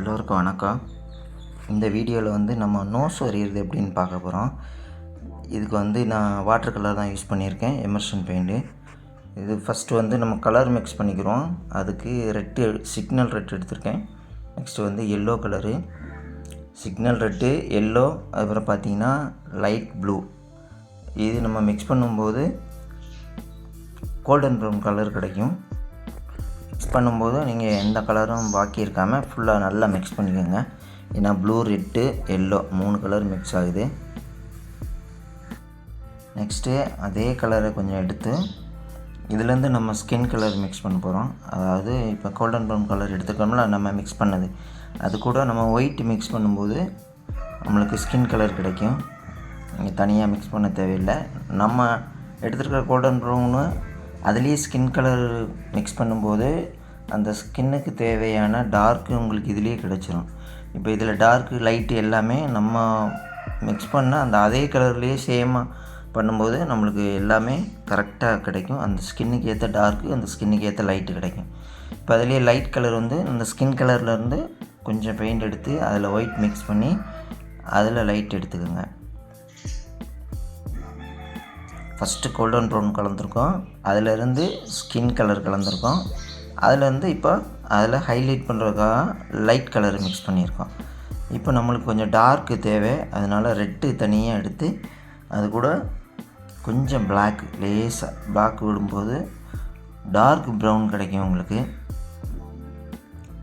எல்லோருக்கும் வணக்கம். இந்த வீடியோவில் வந்து நம்ம நோஸ் வரைகிறது எப்படின்னு பார்க்க போகிறோம் இதுக்கு வந்து நான் வாட்டர் கலர் தான் யூஸ் பண்ணியிருக்கேன் எமர்ஷன் பெயிண்ட்டு. இது ஃபஸ்ட்டு வந்து நம்ம கலர் மிக்ஸ் பண்ணிக்கிறோம். அதுக்கு ரெட்டு சிக்னல் ரெட் எடுத்திருக்கேன். நெக்ஸ்ட்டு வந்து yellow colour. Signal red yellow அதுக்கப்புறம் பார்த்தீங்கன்னா லைட் ப்ளூ. இது நம்ம மிக்ஸ் பண்ணும்போது கோல்டன் ப்ரௌன் கலர் கிடைக்கும். மிக்ஸ் பண்ணும்போது நீங்கள் எந்த கலரும் பாக்கி இருக்காமல் ஃபுல்லாக நல்லா மிக்ஸ் பண்ணிக்கோங்க. ஏன்னா ப்ளூ ரெட்டு எல்லோ மூணு கலர் மிக்ஸ் ஆகுது. நெக்ஸ்ட்டு அதே கலரை கொஞ்சம் எடுத்து இதுலேருந்து நம்ம ஸ்கின் கலர் மிக்ஸ் பண்ண போகிறோம் அதாவது இப்போ கோல்டன் ப்ரௌன் கலர் எடுத்துக்கோம்ல நம்ம மிக்ஸ் பண்ணது. அது கூட நம்ம ஒயிட் மிக்ஸ் பண்ணும்போது நம்மளுக்கு ஸ்கின் கலர் கிடைக்கும். நீங்கள் தனியாக மிக்ஸ் பண்ண தேவையில்லை. நம்ம எடுத்துருக்கிற கோல்டன் ப்ரௌனு அதுலேயே ஸ்கின் கலர் மிக்ஸ் பண்ணும்போது அந்த ஸ்கின்னுக்கு தேவையான டார்க்கு உங்களுக்கு இதுலேயே கிடச்சிரும். இப்போ இதில் டார்க்கு லைட்டு எல்லாமே நம்ம மிக்ஸ் பண்ண அந்த அதே கலர்லேயே சேமாக பண்ணும்போது நம்மளுக்கு எல்லாமே கரெக்டாக கிடைக்கும். அந்த ஸ்கின்னுக்கு ஏற்ற டார்க்கு அந்த ஸ்கின்னுக்கு ஏற்ற லைட்டு கிடைக்கும். இப்போ அதுலேயே லைட் கலர் வந்து அந்த ஸ்கின் கலர்லேருந்து கொஞ்சம் பெயிண்ட் எடுத்து அதில் ஒயிட் மிக்ஸ் பண்ணி அதில் லைட் எடுத்துக்கோங்க. ஃபஸ்ட்டு கோல்டன் ப்ரௌன் கலந்துருக்கோம். அதிலேருந்து ஸ்கின் கலர் கலந்துருக்கோம். அதிலேருந்து இப்போ அதில் ஹைலைட் பண்ணுறதுக்காக லைட் கலர் மிக்ஸ் பண்ணியிருக்கோம். இப்போ நம்மளுக்கு கொஞ்சம் டார்க்கு தேவை. அதனால் ரெட்டு தனியாக எடுத்து அது கூட கொஞ்சம் பிளாக் லேசாக பிளாக் விடும்போது டார்க் ப்ரௌன் கிடைக்கும் உங்களுக்கு.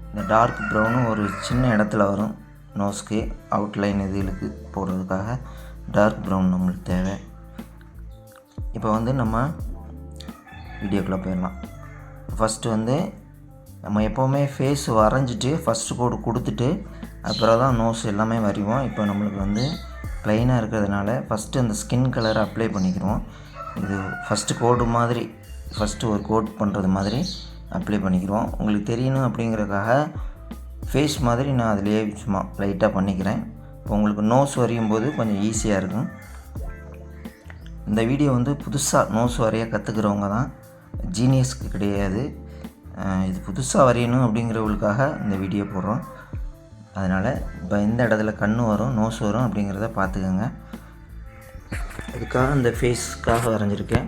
இந்த டார்க் ப்ரௌனும் ஒரு சின்ன இடத்துல வரும். நோஸ்க்கு அவுட்லைன் இதுகளுக்கு போடுறதுக்காக டார்க் ப்ரௌன் நம்மளுக்கு தேவை. இப்போ வந்து நம்ம வீடியோக்குள்ளே போயிடலாம். ஃபஸ்ட்டு வந்து நம்ம எப்போவுமே ஃபேஸ் வரைஞ்சிட்டு ஃபஸ்ட்டு கோடு கொடுத்துட்டு அப்புறம் தான் நோஸ் எல்லாமே வரைவோம். இப்போ நம்மளுக்கு வந்து ப்ளைனாக இருக்கிறதுனால ஃபஸ்ட்டு அந்த ஸ்கின் கலரை அப்ளை பண்ணிக்கிறோம். இது ஃபஸ்ட்டு கோடு மாதிரி ஃபஸ்ட்டு ஒரு கோட் பண்ணுறது மாதிரி அப்ளை பண்ணிக்கிறோம். உங்களுக்கு தெரியணும் அப்படிங்கிறதுக்காக ஃபேஸ் மாதிரி நான் அதிலேயே சும்மா லைட்டாக பண்ணிக்கிறேன். இப்போ உங்களுக்கு நோஸ் வரையும் போது கொஞ்சம் ஈஸியாக இருக்கும். இந்த வீடியோ வந்து புதுசாக நோஸ் வரைய கற்றுக்கிறவங்க தான். ஜீனியஸ்க்கு கிடையாது. இது புதுசாக வரையணும் அப்படிங்கிறவங்களுக்காக இந்த வீடியோ போடுறோம். அதனால் இப்போ எந்த இடத்துல கண் வரும் நோஸ் வரும் அப்படிங்கிறத பார்த்துக்கோங்க அதுக்காக இந்த ஃபேஸ்க்காக வரைஞ்சிருக்கேன்.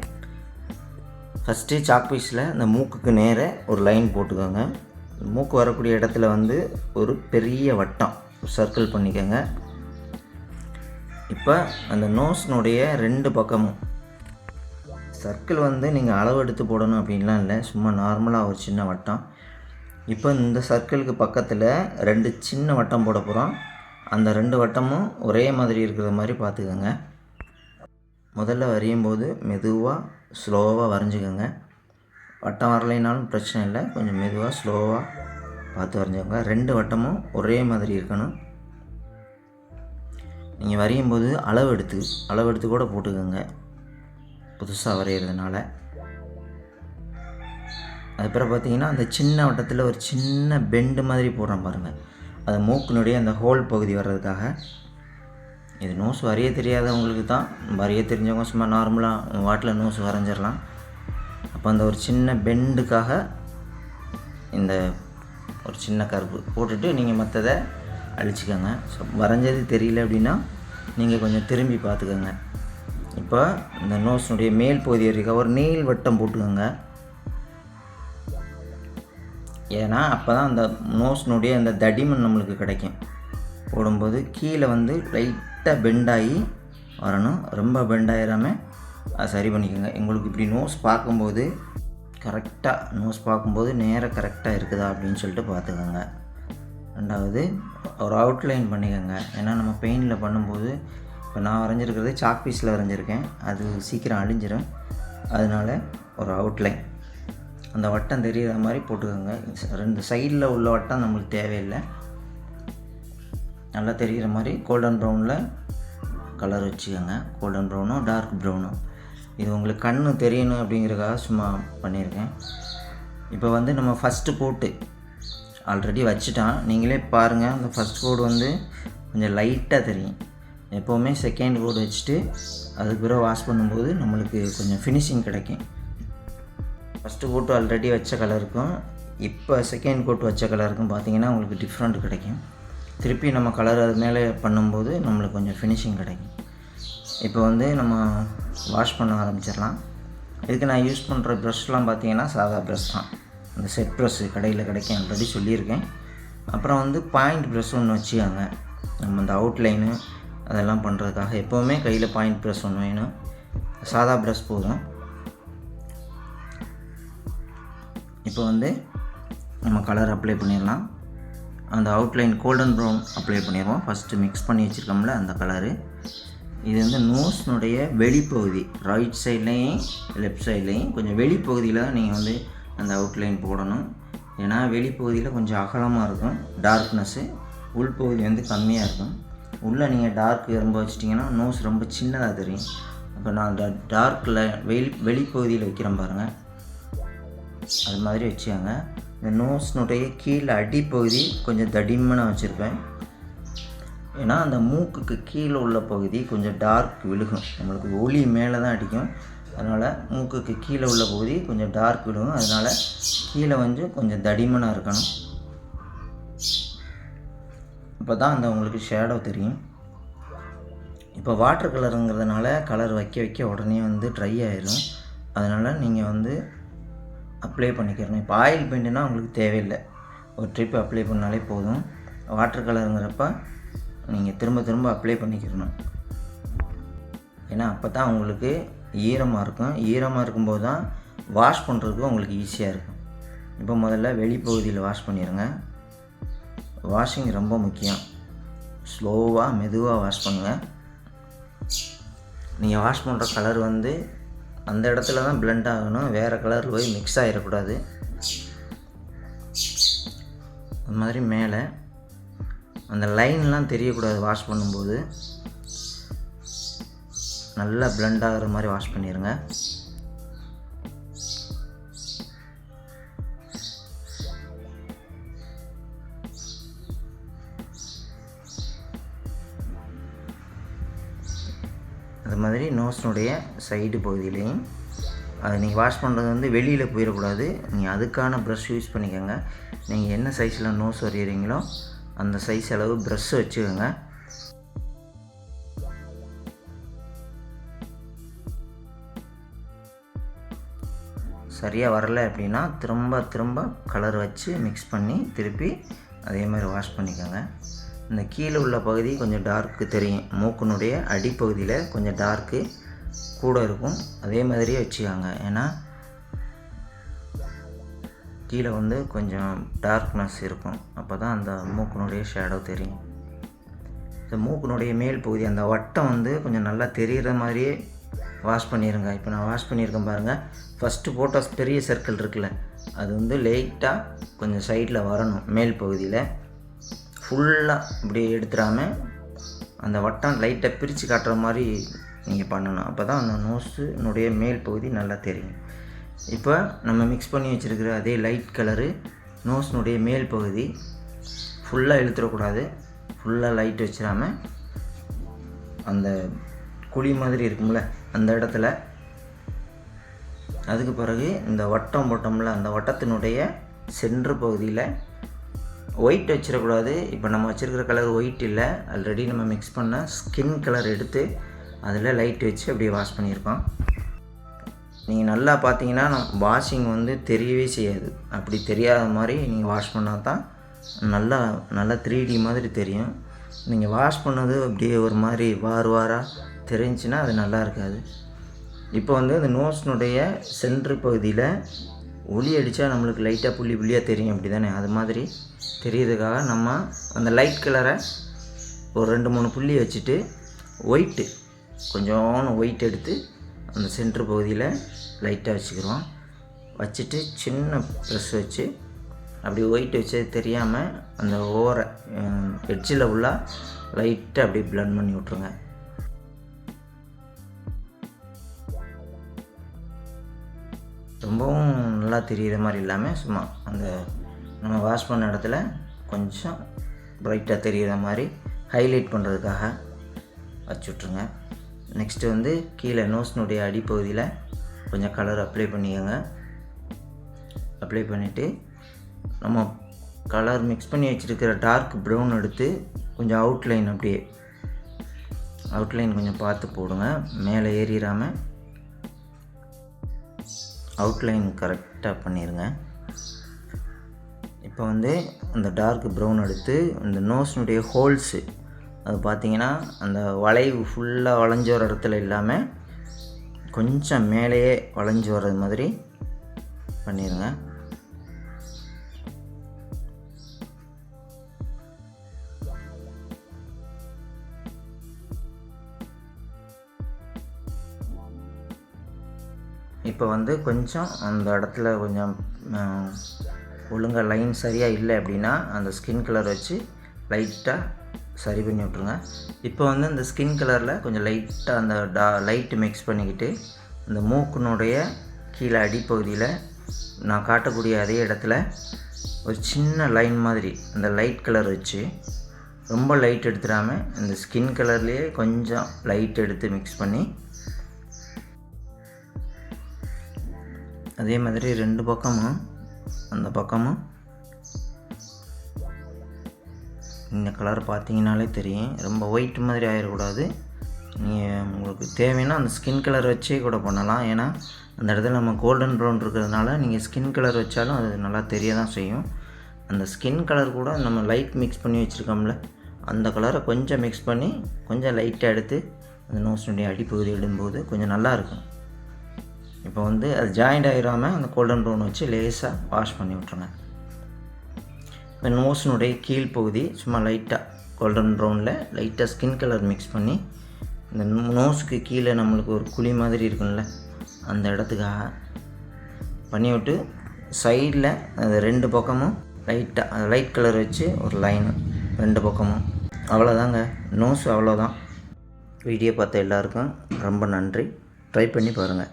ஃபஸ்ட்டு சாக் பீஸில் இந்த மூக்குக்கு நேர ஒரு லைன் போட்டுக்கோங்க. மூக்கு வரக்கூடிய இடத்துல வந்து ஒரு பெரிய வட்டம் சர்க்கிள் பண்ணிக்கோங்க. இப்போ அந்த நோஸ்னுடைய ரெண்டு பக்கமும். சர்க்கிள் வந்து நீங்கள் அளவு எடுத்து போடணும் அப்படின்லாம் இல்லை சும்மா நார்மலாக ஒரு சின்ன வட்டம். இப்போ இந்த சர்க்கிளுக்கு பக்கத்தில் ரெண்டு சின்ன வட்டம் போட போகிறோம் அந்த ரெண்டு வட்டமும் ஒரே மாதிரி இருக்கிற மாதிரி பார்த்துக்கோங்க முதல்ல வரையும் போது மெதுவாக ஸ்லோவாக வரைஞ்சிக்கோங்க. வட்டம் வரலைனாலும் பிரச்சனை இல்லை கொஞ்சம் மெதுவாக ஸ்லோவாக பார்த்து வரைஞ்சிக்கோங்க. ரெண்டு வட்டமும் ஒரே மாதிரி இருக்கணும். நீங்கள் வரையும் போது அளவு எடுத்து அளவு எடுத்து கூட போட்டுக்கோங்க. புதுசாக வரைகிறதுனால அதுக்கப்புறம் பார்த்தீங்கன்னா அந்த சின்ன வட்டத்தில் ஒரு சின்ன பெண்டு மாதிரி போடுறோம் பாருங்கள் அது மூக்கினுடைய அந்த ஹோல் பகுதி வர்றதுக்காக. இது நோஸ் வரைய தெரியாதவங்களுக்கு தான் வரைய தெரிஞ்சவங்க சும்மா நார்மலாக வாட்டில் நோஸ் வரைஞ்சிடலாம் அப்போ அந்த ஒரு சின்ன பெண்டுக்காக இந்த ஒரு சின்ன கருப்பு போட்டுட்டு நீங்கள் மற்றதை அழிச்சிக்கோங்க. ஸோ வரைஞ்சது தெரியல அப்படின்னா நீங்கள் கொஞ்சம் திரும்பி பார்த்துக்கோங்க. இப்போ இந்த நோஸ்னுடைய மேல் பகுதி வரைக்கும் ஒரு நீள் வட்டம் போட்டுக்கோங்க. ஏன்னா அப்போ தான் அந்த நோஸ்னுடைய அந்த தடிமன் நம்மளுக்கு கிடைக்கும். போடும்போது கீழே வந்து லைட்டாக பெண்டாகி வரணும். ரொம்ப பெண்டாயிராமல் அதை சரி பண்ணிக்கோங்க. எங்களுக்கு இப்படி நோஸ் பார்க்கும்போது கரெக்டாக நோஸ் பார்க்கும்போது நேராக கரெக்டாக இருக்குதா அப்படின்னு சொல்லிட்டு பார்த்துக்கோங்க. ரெண்டாவது ஒரு அவுட்லைன் பண்ணிக்கோங்க. ஏன்னா நம்ம பெயிண்டில் பண்ணும்போது இப்போ நான் வரைஞ்சிருக்கிறது சாக் பீஸில் வரைஞ்சிருக்கேன். அது சீக்கிரம் அழிஞ்சிடும் அதனால் ஒரு அவுட்லைன் அந்த வட்டம் தெரிகிற மாதிரி போட்டுக்கோங்க. ரெண்டு சைடில் உள்ள வட்டம் நம்மளுக்கு தேவையில்லை. நல்லா தெரிகிற மாதிரி கோல்டன் ப்ரௌனில் கலர் வச்சுக்கோங்க. கோல்டன் ப்ரௌனும் டார்க் ப்ரௌனும் இது உங்களுக்கு கண் தெரியணும் அப்படிங்கிறதுக்காக சும்மா பண்ணியிருக்கேன். இப்போ வந்து நம்ம ஃபஸ்ட்டு போட்டு ஆல்ரெடி வச்சுட்டான். நீங்களே பாருங்கள் அந்த ஃபஸ்ட் கோடு வந்து கொஞ்சம் லைட்டாக தெரியும். எப்போவுமே செகண்ட் கோடு வச்சுட்டு அதுக்கு பிறகு வாஷ் பண்ணும்போது நம்மளுக்கு கொஞ்சம் ஃபினிஷிங் கிடைக்கும். ஃபஸ்ட்டு கோட்டு ஆல்ரெடி வச்ச கலருக்கும் இப்போ செகண்ட் கோட் வச்ச கலருக்கும் பார்த்தீங்கன்னா உங்களுக்கு டிஃப்ரெண்ட் கிடைக்கும். திருப்பி நம்ம கலர் அது மேலே பண்ணும்போது நம்மளுக்கு கொஞ்சம் ஃபினிஷிங் கிடைக்கும். இப்போ வந்து நம்ம வாஷ் பண்ண ஆரம்பிச்சிடலாம். இதுக்கு நான் யூஸ் பண்ணுற ப்ரஷ்லாம் பார்த்தீங்கன்னா சாதா ப்ரஷ் தான். அந்த செட் ப்ரஷ் கடையில் கிடைக்கும் ஆல்ரெடி சொல்லியிருக்கேன். அப்புறம் வந்து பாயிண்ட் ப்ரெஷ் ஒன்று வச்சுக்காங்க. நம்ம அந்த அவுட்லைனு அதெல்லாம் பண்ணுறதுக்காக எப்போவுமே கையில் பாயிண்ட் ப்ரஷ் ஒன்று வேணும். சாதா ப்ரெஷ் போதும். இப்போ வந்து நம்ம கலர் அப்ளை பண்ணிடலாம். அந்த அவுட்லைன் கோல்டன் ப்ரௌன் அப்ளை பண்ணிடுவோம். ஃபஸ்ட்டு மிக்ஸ் பண்ணி வச்சுருக்கோம்ல அந்த கலரு இது வந்து நோஸ்னுடைய வெளிப்பகுதி. ரைட் சைட்லேயும் லெஃப்ட் சைட்லேயும் கொஞ்சம் வெளிப்பகுதியில் நீங்கள் வந்து அந்த அவுட்லைன் போடணும். ஏன்னா வெளிப்பகுதியில் கொஞ்சம் அகலமாக இருக்கும். டார்க்னஸ்ஸு உள்பகுதி வந்து கம்மியாக இருக்கும். உள்ளே நீங்கள் டார்க் ரொம்ப வச்சிட்டிங்கன்னா நோஸ் ரொம்ப சின்னதாக தெரியும். அப்போ நான் டார்க்கில் வெளி வெளிப்பகுதியில் வைக்கிறேன் பாருங்கள் அது மாதிரி வச்சுக்கோங்க. இந்த நோஸ்னுடைய கீழே அடிப்பகுதி கொஞ்சம் தடிமனாக வச்சுருப்பேன். ஏன்னா அந்த மூக்குக்கு கீழே உள்ள பகுதி கொஞ்சம் டார்க் விழுகும். நம்மளுக்கு ஒளி மேலே தான் அடிக்கும். அதனால் மூக்குக்கு கீழே உள்ள பகுதி கொஞ்சம் டார்க் விடும். அதனால் கீழே வந்து கொஞ்சம் தடிமனாக இருக்கணும். அப்போ தான் அந்த உங்களுக்கு ஷேடோ தெரியும். இப்போ வாட்டர் கலருங்கிறதுனால கலர் வைக்க வைக்க உடனே வந்து ட்ரை ஆயிடும் அதனால் நீங்கள் வந்து அப்ளை பண்ணிக்கிறணும் இப்போ ஆயில் பெயிண்ட்னா உங்களுக்கு தேவையில்லை. ஒரு ட்ரிப் அப்ளை பண்ணாலே போதும். வாட்டர் கலருங்கிறப்ப நீங்கள் திரும்ப திரும்ப அப்ளை பண்ணிக்கிறணும் ஏன்னா அப்போ தான் உங்களுக்கு ஈரமாக இருக்கும். ஈரமாக இருக்கும்போது தான் வாஷ் பண்ணுறதுக்கு உங்களுக்கு ஈஸியாக இருக்கும். இப்போ முதல்ல வெளிப்பகுதியில் வாஷ் பண்ணிடுங்க வாஷிங் ரொம்ப முக்கியம். ஸ்லோவாக மெதுவாக வாஷ் பண்ணுங்கள் நீங்கள் வாஷ் பண்ணுற கலர் வந்து அந்த இடத்துல தான் பிளெண்ட் ஆகணும். வேறு கலர் போய் மிக்ஸ் ஆகிடக்கூடாது அது மாதிரி மேலே அந்த லைன்லாம் தெரியக்கூடாது வாஷ் பண்ணும்போது. நல்லா பிளெண்ட் ஆகிற மாதிரி வாஷ் பண்ணிடுங்க அது மாதிரி நோஸ்னுடைய சைடு பகுதியிலையும். அதை நீங்கள் வாஷ் பண்ணுறது வந்து வெளியில் போயிடக்கூடாது. நீங்கள் அதுக்கான ப்ரஷ் யூஸ் பண்ணிக்கோங்க. நீங்கள் என்ன சைஸில் நோஸ் வரைகிறீங்களோ அந்த சைஸ் அளவு ப்ரஷ் வச்சுக்கோங்க. சரியாக வரல அப்படின்னா திரும்ப திரும்ப கலர் வச்சு மிக்ஸ் பண்ணி திருப்பி அதே மாதிரி வாஷ் பண்ணிக்கோங்க. இந்த கீழே உள்ள பகுதி கொஞ்சம் டார்க்கு தெரியும். மூக்கினுடைய அடிப்பகுதியில் கொஞ்சம் டார்க்கு கூட இருக்கும். அதே மாதிரியே வச்சுக்காங்க. ஏன்னா கீழே வந்து கொஞ்சம் டார்க்னஸ் இருக்கும். அப்போ தான் அந்த மூக்கினுடைய ஷேடோ தெரியும். இந்த மூக்கினுடைய மேல் பகுதி அந்த வட்டம் வந்து கொஞ்சம் நல்லா தெரிகிற மாதிரியே வாஷ் பண்ணிடுங்க இப்போ நான் வாஷ் பண்ணியிருக்கேன் பாருங்கள் ஃபஸ்ட்டு ஃபோட்டோஸ் பெரிய சர்க்கிள் இருக்குல்ல. அது வந்து லைட்டாக கொஞ்சம் சைடில் வரணும். மேல் பகுதியில். ஃபுல்லாக இப்படி எடுத்துடாமல் அந்த வட்டம் லைட்டாக பிரித்து காட்டுற மாதிரி நீங்கள் பண்ணணும். அப்போ தான் அந்த நோஸுனுடைய மேல் பகுதி நல்லா தெரியும். இப்போ நம்ம மிக்ஸ் பண்ணி வச்சுருக்கிற அதே லைட் கலரு நோஸ்னுடைய மேல் பகுதி ஃபுல்லாக இழுத்துடக்கூடாது. ஃபுல்லாக லைட் வச்சிடாமல் அந்த குழி மாதிரி இருக்கும்ல அந்த இடத்துல. அதுக்கு பிறகு இந்த வட்டம் போட்டோம்ல அந்த வட்டத்தினுடைய சென்று பகுதியில் ஒயிட் வச்சிடக்கூடாது. இப்போ நம்ம வச்சுருக்கிற கலர் ஒயிட் இல்லை. ஆல்ரெடி நம்ம மிக்ஸ் பண்ண ஸ்கின் கலர் எடுத்து அதில் லைட் வச்சு அப்படியே வாஷ் பண்ணியிருக்கோம். நீங்கள் நல்லா பார்த்தீங்கன்னா வாஷிங் வந்து தெரியவே செய்யாது. அப்படி தெரியாத மாதிரி நீங்கள் வாஷ் பண்ணால் தான் நல்லா நல்லா த்ரீ டி மாதிரி தெரியும். நீங்கள் வாஷ் பண்ணது அப்படியே ஒரு மாதிரி வார் வாராக தெரிஞ்சுன்னா அது நல்லா இருக்காது இப்போ வந்து அந்த நோஸ்னுடைய சென்ட்ரு பகுதியில் ஒளி அடித்தா நம்மளுக்கு லைட்டாக புள்ளி புள்ளியாக தெரியும் அப்படி தானே அது மாதிரி தெரியறதுக்காக நம்ம அந்த லைட் கலரை ஒரு ரெண்டு மூணு புள்ளி வச்சுட்டு ஒயிட்டு கொஞ்சோன்னு ஒயிட் எடுத்து அந்த சென்ட்ரு பகுதியில் லைட்டாக வச்சுக்கிறோம். வச்சுட்டு சின்ன ப்ரெஸ் வச்சு அப்படி ஒயிட் வச்சது தெரியாமல் அந்த ஓரை எட்ஜில் உள்ள லைட்டாக அப்படி blend பண்ணி விட்ருங்க ரொம்பவும் நல்லா தெரிகிற மாதிரி இல்லாமல் சும்மா அந்த நம்ம வாஷ் பண்ண இடத்துல கொஞ்சம் ப்ரைட்டாக தெரியிற மாதிரி ஹைலைட் பண்ணுறதுக்காக வச்சு விட்ருங்க நெக்ஸ்ட்டு வந்து கீழே நோஸ்னுடைய அடிப்பகுதியில் கொஞ்சம் கலர் அப்ளை பண்ணிக்கோங்க. அப்ளை பண்ணிவிட்டு நம்ம கலர் மிக்ஸ் பண்ணி வச்சுருக்கிற டார்க் ப்ரௌன் எடுத்து கொஞ்சம் அவுட்லைன் அப்படியே அவுட்லைன் கொஞ்சம் பார்த்து போடுங்க. மேலே ஏறிடாமல் அவுட்லைன் கரெக்டாக பண்ணிடுங்க இப்போ வந்து அந்த டார்க் ப்ரௌன் எடுத்து இந்த நோஸ்னுடைய ஹோல்ஸு அது பார்த்தீங்கன்னா அந்த வளைவு ஃபுல்லாக வளைஞ்சு வர இடத்துல இல்லாமல் கொஞ்சம் மேலேயே வளைஞ்சு வர்றது மாதிரி பண்ணிடுங்க இப்போ வந்து கொஞ்சம் அந்த இடத்துல கொஞ்சம் ஒழுங்காக லைன் சரியாக இல்லை அப்படின்னா அந்த ஸ்கின் கலர் வச்சு லைட்டாக சரி பண்ணி விட்ருங்க இப்போ வந்து அந்த ஸ்கின் கலரில் கொஞ்சம் லைட்டாக அந்த டா லைட்டு மிக்ஸ் பண்ணிக்கிட்டு அந்த மூக்கினுடைய கீழே அடிப்பகுதியில் நான் காட்டக்கூடிய அதே இடத்துல ஒரு சின்ன லைன் மாதிரி அந்த லைட் கலர் வச்சு ரொம்ப லைட் எடுத்துடாமல் இந்த ஸ்கின் கலர்லேயே கொஞ்சம் லைட் எடுத்து மிக்ஸ் பண்ணி அதே மாதிரி ரெண்டு பக்கமும் அந்த பக்கமும். இந்த கலர் பார்த்தீங்கனாலே தெரியும். ரொம்ப ஒயிட் மாதிரி ஆகிடக்கூடாது நீங்கள் உங்களுக்கு தேவைன்னா அந்த ஸ்கின் கலர் வச்சே கூட பண்ணலாம். ஏன்னா அந்த இடத்துல நம்ம கோல்டன் ப்ரௌன் இருக்கிறதுனால நீங்கள் ஸ்கின் கலர் வச்சாலும் அது நல்லா தெரிய தான் செய்யும். அந்த ஸ்கின் கலர் கூட நம்ம லைட் மிக்ஸ் பண்ணி வச்சுருக்கோம்ல அந்த கலரை கொஞ்சம் மிக்ஸ் பண்ணி கொஞ்சம் லைட்டாக எடுத்து அந்த நோஸ்னுடைய அடிப்பகுதி இடும்போது கொஞ்சம் நல்லாயிருக்கும் இப்போ வந்து அது ஜாயிண்ட் ஆகிடாமல் அந்த கோல்டன் ப்ரௌன் வச்சு லேசாக வாஷ் பண்ணி விட்ருங்க இப்போ நோஸினுடைய கீழ்ப்பகுதி சும்மா லைட்டாக கோல்டன் ப்ரௌனில் லைட்டாக ஸ்கின் கலர் மிக்ஸ் பண்ணி இந்த நோஸுக்கு கீழே நம்மளுக்கு ஒரு குழி மாதிரி இருக்கும்ல அந்த இடத்துக்காக பண்ணி விட்டு சைடில் அது ரெண்டு பக்கமும் லைட்டாக லைட் கலர் வச்சு ஒரு லைனு ரெண்டு பக்கமும். அவ்வளோதாங்க நோஸ் அவ்வளோதான் வீடியோ பார்த்த எல்லாருக்கும் ரொம்ப நன்றி. ட்ரை பண்ணி பாருங்கள்